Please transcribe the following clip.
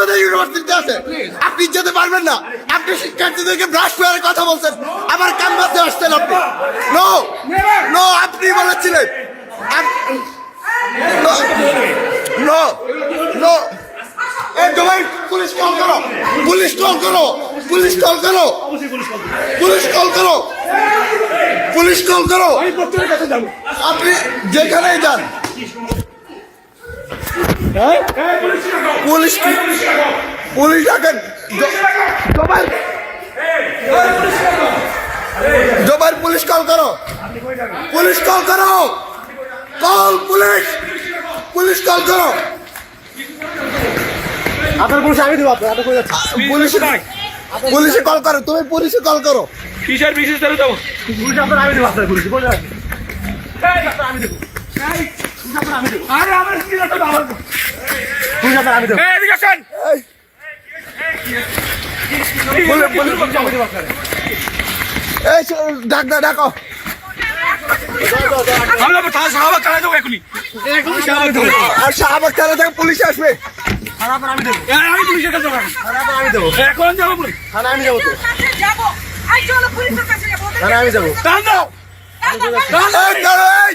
আমাদের ইউনিভার্সিটিতে আছে। আপনি যেতে পারবেন না। আপনি শিক্ষার্থীদেরকে ব্রাশ করে কথা বলছেন। আমার কাম্বাতে আসছেন আপনি। নো নো আপনি বলেছিলেন। নো নো পুলিশ কল করো। পুলিশ কল করো। পুলিশ কল করো। পুলিশ কল করো। পুলিশ কল করো। আপনি যেখানেই যান। পুলিশ কি? পুলিশ ডাকেন জবাই। জবাই পুলিশ কল করো। পুলিশ কল করো। Call police. পুলিশ কল করো। আপনার পুলিশ আমি দেবো আপনার কই যাচ্ছে পুলিশ পুলিশে কল করো তুমি পুলিশে কল করো। কিসের বিশেষ পুলিশ আপনার আমি দেবো আপনার পুলিশ। কই যাচ্ছে ডাক দা ডাকো পুলিশ আসবে আমি দেবো আমি পুলিশের কাছে আমি দেবো এখন যাব। পুলিশ থানা আমি যাব। তো থানা আমি যাব দাঁড়াও, এই!